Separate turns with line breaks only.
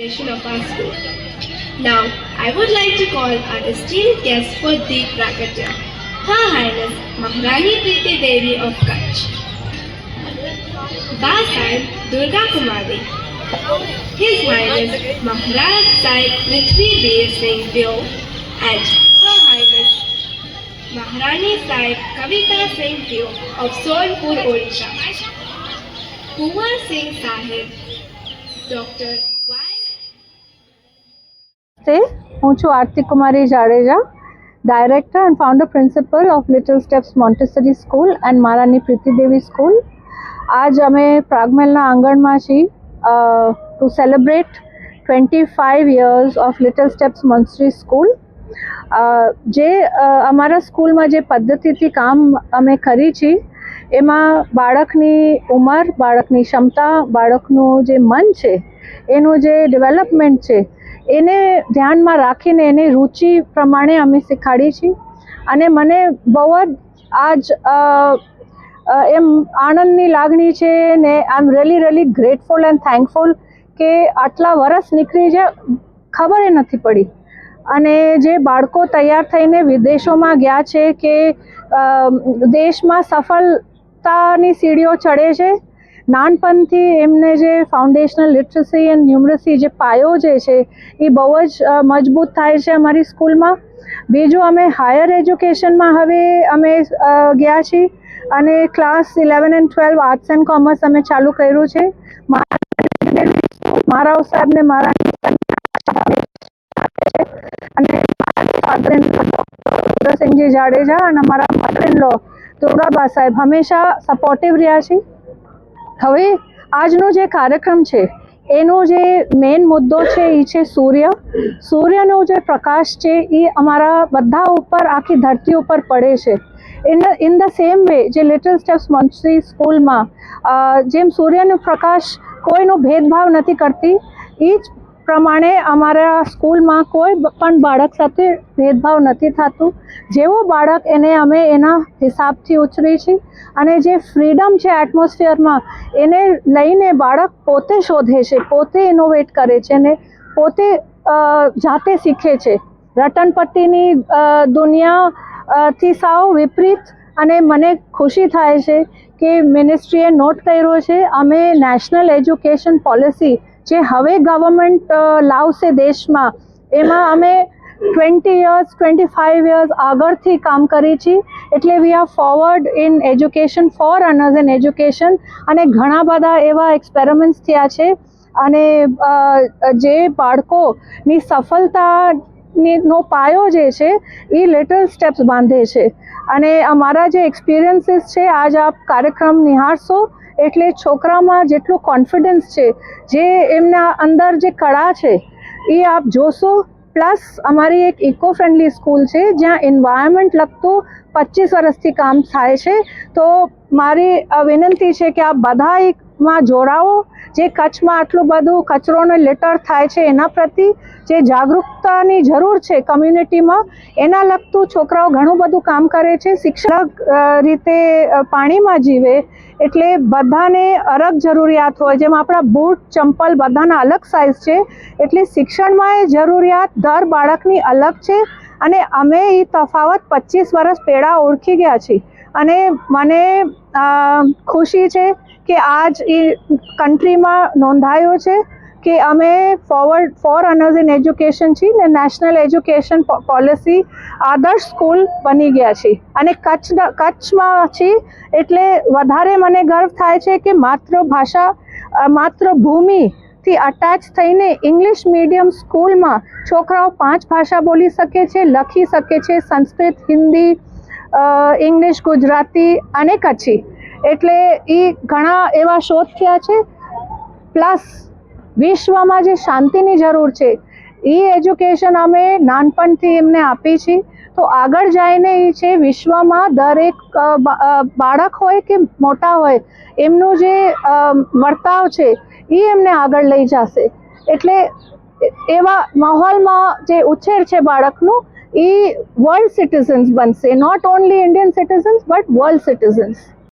of our school. Now, I would like to call our esteemed guest for Deep Prakatia, Her Highness Maharani Preeti Devi of Kutch. Ba Durga Kumari, His Highness Maharaj Sahib Prithvi Dev Singh Deo, and Her Highness Maharani Sahib Kavita Singh Deo of Sonpur, Odisha. Kumar Singh Sahib, Dr.
નમસ્તે. હું છું Aarti Kumari Jadeja director and founder principal of Little Steps Montessori School and મારાની Preetidevi school આજ અમે પ્રાગમેલના આંગણમાં છીએ to celebrate twenty five years of Little Steps Montessori School જે અમારા સ્કૂલમાં જે પદ્ધતિથી કામ અમે કરી છીએ, એમાં બાળકની ઉંમર, બાળકની ક્ષમતા, બાળકનું જે મન છે, એનું જે ડેવલપમેન્ટ છે એને ધ્યાનમાં રાખીને એની રુચિ પ્રમાણે અમે શીખાડી છીએ. અને મને બહુ જ આજ એમ આનંદની લાગણી છે ને I am really really grateful and thankful કે આટલા વરસ નીકળી છે, ખબર એ નથી પડી. અને જે બાળકો તૈયાર થઈને વિદેશોમાં ગયા છે કે દેશમાં સફળતાની સીડીઓ ચડે છે નાનપણથી એમને જે ફાઉન્ડેશનલ લિટરસી એન્ડ ન્યુમરસી જે પાયો જે છે, એ બહુ જ મજબૂત થાય છે અમારી સ્કૂલમાં. બીજું અમે હાયર એજ્યુકેશનમાં હવે અમે ગયા છીએ અને class eleven and twelve arts and commerce અમે ચાલુ કર્યું છે. મારા સાહેબને મારા અને ફાધર સિંહજી જાડેજા અને અમારા મધર ઇન લો દુર્ગાબા સાહેબ હંમેશા સપોર્ટિવ રહ્યા છે. હવે આજનો જે કાર્યક્રમ છે, એનો જે મેઇન મુદ્દો છે એ છે સૂર્ય. સૂર્યનો જે પ્રકાશ છે એ અમારા બધા ઉપર, આખી ધરતી ઉપર પડે છે. In in the same way જે લિટલ સ્ટેપ્સ મોન્સરી સ્કૂલમાં જેમ સૂર્યનો પ્રકાશ કોઈનો ભેદભાવ નથી કરતી એ જ પ્રમાણે અમારા સ્કૂલમાં કોઈ પણ બાળક સાથે ભેદભાવ નથી થતું. જેવો બાળક એને અમે એના હિસાબથી ઉછરી છીએ અને જે ફ્રીડમ છે એટમોસ્ફિયરમાં, એને લઈને બાળક પોતે શોધે છે, પોતે ઇનોવેટ કરે છે અને પોતે જાતે શીખે છે. રટનપટ્ટીની દુનિયા થી સાવ વિપરીત અને મને ખુશી થાય છે કે મિનિસ્ટ્રીએ નોટ કર્યો છે, અમે નેશનલ એજ્યુકેશન પોલિસી જે હવે ગવર્મેન્ટ લાવશે દેશમાં, એમાં અમે twenty years twenty five years આગળથી કામ કરી છીએ એટલે we are forward in education for honours in education અને ઘણા બધા એવા એક્સપેરિમેન્ટ્સ થયા છે. અને જે બાળકોની સફળતાની નો પાયો જે છે, એ લિટલ સ્ટેપ્સ બાંધે છે. અને અમારા જે એક્સપિરિયન્સીસ છે, આજ આપ કાર્યક્રમ નિહાળશો. એટલે છોકરામાં જેટલું કોન્ફિડન્સ છે, જે એમના અંદર જે કળા છે, એ આપ જોશો. પ્લસ અમારી એક ઇકો ફ્રેન્ડલી સ્કૂલ છે, જ્યાં એન્વાયરમેન્ટ લગતું પચીસ વર્ષથી કામ થાય છે. તો મારી વિનંતી છે કે આપ બધા માં જોડાઓ જે કચ્છમાં આટલું બધું કચરોને લેટર થાય છે એના પ્રતિ જે જાગૃતતાની જરૂર છે કમ્યુનિટીમાં એના લગતું છોકરાઓ ઘણું બધું કામ કરે છે. શિક્ષક રીતે પાણીમાં જીવે એટલે બધાને અલગ જરૂરિયાત હોય. જેમ આપણા બૂટ, ચંપલ બધાના અલગ સાઇઝ છે. એટલે શિક્ષણમાં એ જરૂરિયાત દર બાળકની અલગ છે. અને અમે એ તફાવત પચીસ વર્ષ પહેલાં ઓળખી ગયા છીએ. અને મને ખુશી છે કે આજ એ કન્ટ્રીમાં નોંધાયો છે કે અમે forward for honours in education છીએ ને નેશનલ એજ્યુકેશન પોલિસી આદર્શ સ્કૂલ બની ગયા છીએ. અને કચ્છ કચ્છમાં છીએ એટલે વધારે મને ગર્વ થાય છે કે માતૃભાષા અ, માતૃભૂમિથી અટેચ થઈને ઇંગ્લિશ મીડિયમ સ્કૂલમાં છોકરાઓ પાંચ ભાષા બોલી શકે છે, લખી શકે છે, સંસ્કૃત, હિન્દી ઇંગ્લિશ ગુજરાતી અને કચ્છી. એટલે એ ઘણા એવા શોધ થયા છે. પ્લસ વિશ્વમાં જે શાંતિની જરૂર છે એ એજ્યુકેશન અમે નાનપણથી એમને આપી છે. તો આગળ જઈને એ છે, વિશ્વમાં દરેક બાળક હોય કે મોટા હોય, એમનું જે વર્તાવ છે, એ એમને આગળ લઈ જશે. એટલે એવા માહોલમાં જે ઉછેર છે બાળકનું, એ વર્લ્ડ સિટીઝન્સ બનશે. Not only Indian citizens but world citizens